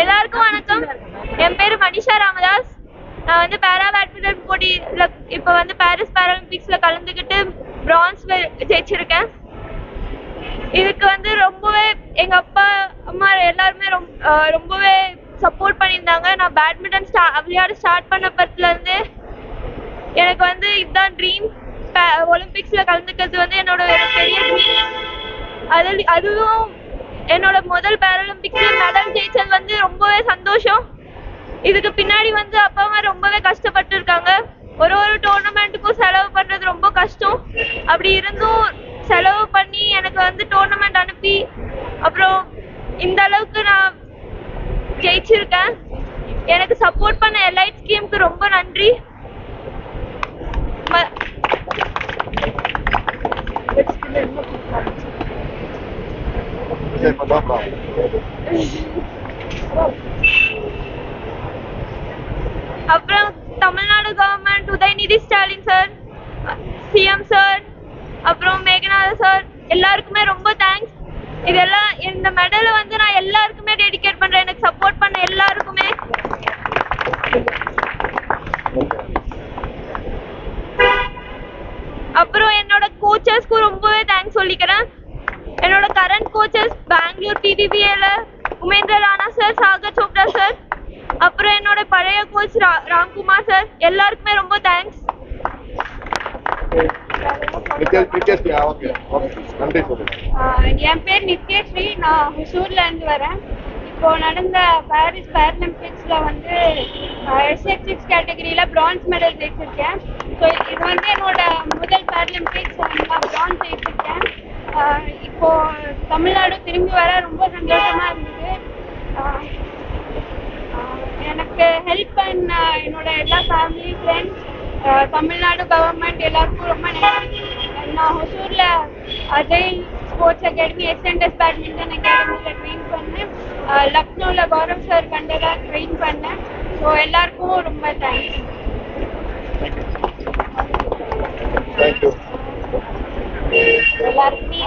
எல்லாருக்கும் வணக்கம். என் பேரு மனிஷா ராமதாஸ். நான் வந்து பேரா பேட்மிண்டன் போட்டியில இப்போ வந்து பாரிஸ் பாராலிம்பிக்ஸ்ல கலந்துக்கிட்டு பிரான்ஸ் ஜெயிச்சிருக்கேன். இதுக்கு வந்து ரொம்பவே எங்க அப்பா அம்மா எல்லாருமே ரொம்ப ரொம்பவே சப்போர்ட் பண்ணியிருந்தாங்க. நான் பேட்மிண்டன் ஸ்டா விளையாட ஸ்டார்ட் பண்ண இருந்து எனக்கு வந்து இதுதான் ட்ரீம் ஒலிம்பிக்ஸ்ல கலந்துக்கிறது வந்து என்னோட பெரிய ட்ரீம் அதில் அதுவும் என்னோட முதல் பேரலிம்பிக்ஸ்ல மெடல் ஜெயிச்சது வந்து ரொம்பவே சந்தோஷம். இதுக்கு பின்னாடி வந்து அப்பா அம்மா ரொம்பவே கஷ்டப்பட்டு இருக்காங்க. ஒரு ஒரு டோர்னமெண்ட்டுக்கும் செலவு பண்றது ரொம்ப கஷ்டம். அப்படி இருந்தும் செலவு பண்ணி எனக்கு வந்து டோர்னமெண்ட் அனுப்பி அப்புறம் இந்த அளவுக்கு நான் ஜெயிச்சிருக்கேன். எனக்கு சப்போர்ட் பண்ண எலைட் ஸ்கீமுக்கு ரொம்ப நன்றி. அப்புறம் Tamil Nadu government Udhayanidhi Stalin sir CM sir அப்புறம் மேகநாத சார் எல்லாருக்குமே ரொம்ப தேங்க்ஸ் இதெல்லாம் இந்த மெடலை வந்து நான் எல்லாருக்குமே டெடிகேட் பண்றேன். எனக்கு சப்போர்ட் பண்ண எல்லாருக்குமே. அப்புறம் என்னோட கோச்சஸ்க்கு ரொம்பவே தேங்க்ஸ் சொல்லிக்கிறேன். என்னோட கரண்ட் கோச்சஸ் பெங்களூர் டிடிபிஏல உமேந்திர ராணா சார் சாகர் சோப்ரா சார் அப்புறம் என்னோட பழைய கோச் ராம்குமார் சார் எல்லாருக்குமே ரொம்ப தேங்க்ஸ் என் பேர் நித்யஸ்ரீ நான் ஹுசூர்ல இருந்து வரேன். இப்போ நடந்த பாரிஸ் பாராலிம்பிக்ஸ்ல வந்து எஸ்எஸ் சிக்ஸ் கேட்டகரியில பிரான்ஸ் மெடல் ஜெயிச்சிருக்கேன். ஸோ இது வந்து என்னோட முதல் பாராலிம்பிக்ஸ் நான் பிரான்ஸ் ஜெயிச்சிருக்கேன். இப்போ தமிழ்நாடு திரும்பி வர ரொம்ப சந்தோஷமா இருந்தது. எனக்கு ஹெல்ப் பண்ண என்னோட எல்லா ஃபேமிலி ஃப்ரெண்ட்ஸ் தமிழ்நாடு கவர்மெண்ட் எல்லாருக்கும் ரொம்ப நன்றி. நான் ஹொசூரில் Ajay sports academy SNS badminton அகாடமியில் ட்ரெயின் பண்ணேன். லக்னோவில் கௌரவ் சார் கண்டராக ட்ரெயின் பண்ணேன். ஸோ எல்லாருக்கும் ரொம்ப தேங்க்ஸ் எல்லாருக்குமே